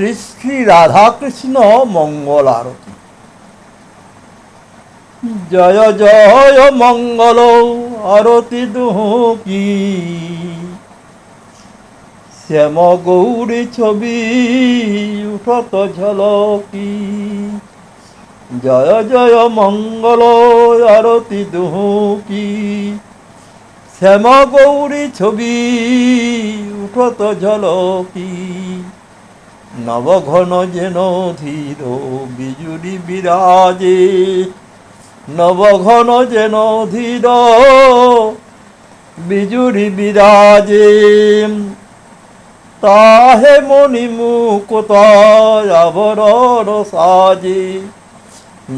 শ্রী শ্রী রাধাকৃষ্ণ মঙ্গল আরতি। জয় জয় মঙ্গল আরতি দুঃখী শ্যাম গৌরী ছবি উঠত ঝলকি। জয় জয় মঙ্গল আরতি দুঃখী শ্যাম গৌরী ছবি উঠত ঝলকি। নবঘন যেন ধীর বিজুড়ি বিরাজে, নবঘন যেন ধীর বিজুড়ি বিরাজে। তাহে মণি মুকুতায় আবরণ সাজে,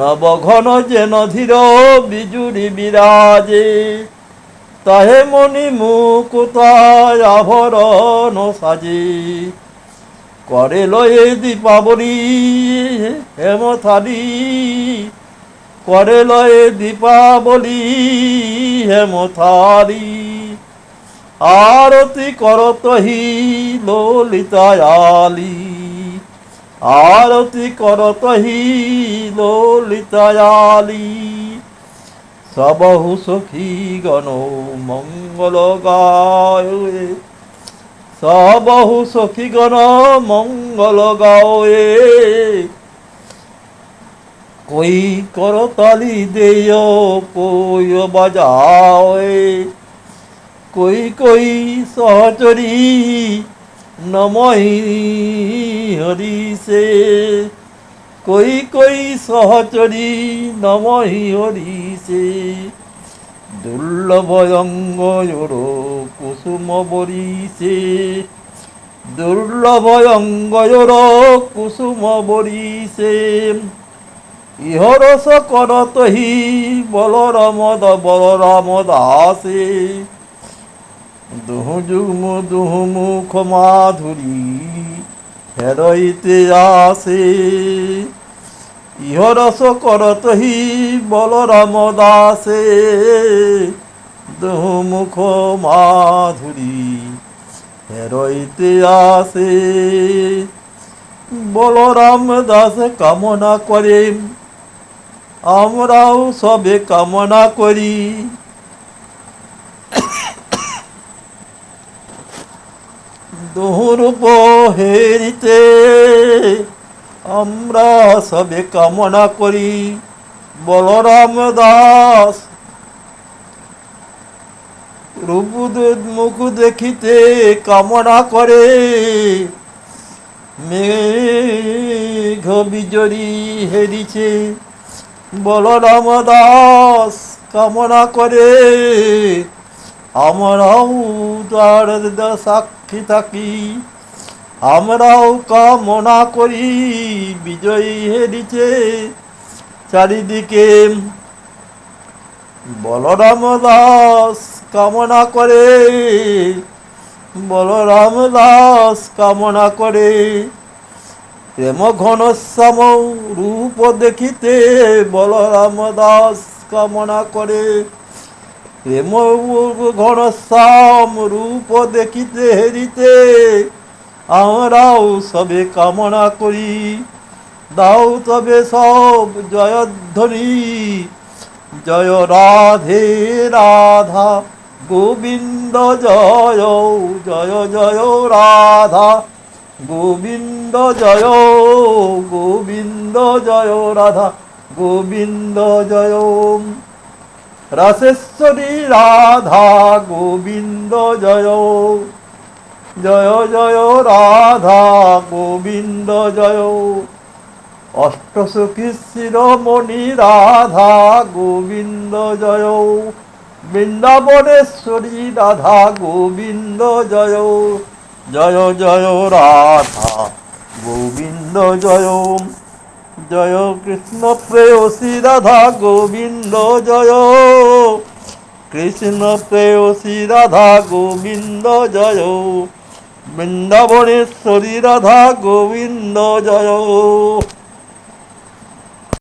নবঘন যেন ধীর বিজুড়ি বিরাজে। তাহে মণি মুকুতায় আভরণ সাজে করে লয়ে দীপাবলি হেমথালি করে লয়ে দীপাবলি হেমথালি আরতি করতহি ললিতায়ালি আরতি করতহি ললিতায়ালি সবহু সখী গণ মঙ্গল গায়। সবহু সখীগণ মঙ্গল গাওয়ে কই কৰতালি দেয় কই বাজাওয়ে কই কই সহচৰি নমই হৰিছে কৈ কই সহচৰি নমই হরি সে দুর্লভ অঙ্গর কুসুম বরিষে। দুর্লভ কুসুম বরিষে। ইহরস করতহি বলরাম বলরাম দাসে দুহু যুগ্ম দুহু মুখ মাধুরী হেরইতে আসে। ইহরস করতহি বলরাম দাসে দুহু মুখ মাধুরী হেরইতে আসে। বলরাম দাস কামনা করে, আমরাও সবে কামনা করি। দুরূপ হেরিতে আমরা সবে কামনা করি। বলরাম দাস রূপ মুখ দেখিতে কামনা করে। মেঘ বিজরি হেরিছে। বলরাম দাস কামনা করে। আমরাও তার সাক্ষী থাকি। আমরাও কামনা করি, বিজয়ী হেরিছে। চারিদিকে বলরাম দাস কামনা করে, বলরাম দাস কামনা করে। প্রেম ঘনশ্যাম রূপ দেখিতে বলরাম দাস কামনা করে। প্রেম ঘনশ্যাম রূপ দেখিতে হেরিতে আমরাও সবে কামনা করি। দাও তবে সব জয়ধ্বনি। জয় রাধে রাধা, গোবিন্দ জয় জয় জয় রাধা, গোবিন্দ জয় গোবিন্দ জয় রাধা, গোবিন্দ জয়। রাসেশ্বরী রাধা, গোবিন্দ জয়। জয় জয় রাধা গোবিন্দ, জয়। অষ্টসখী শিরোমণি রাধা গোবিন্দ, জয়। বৃন্দাবনেশ্বরী রাধা গোবিন্দ, জয়। জয় জয় রাধা গোবিন্দ, জয়। জয় কৃষ্ণ প্রেয়সী রাধা গোবিন্দ, জয়। কৃষ্ণ প্রেয়সী রাধা গোবিন্দ, জয়। বৃন্দাবনেশ্বরী রাধা গোবিন্দ জয়।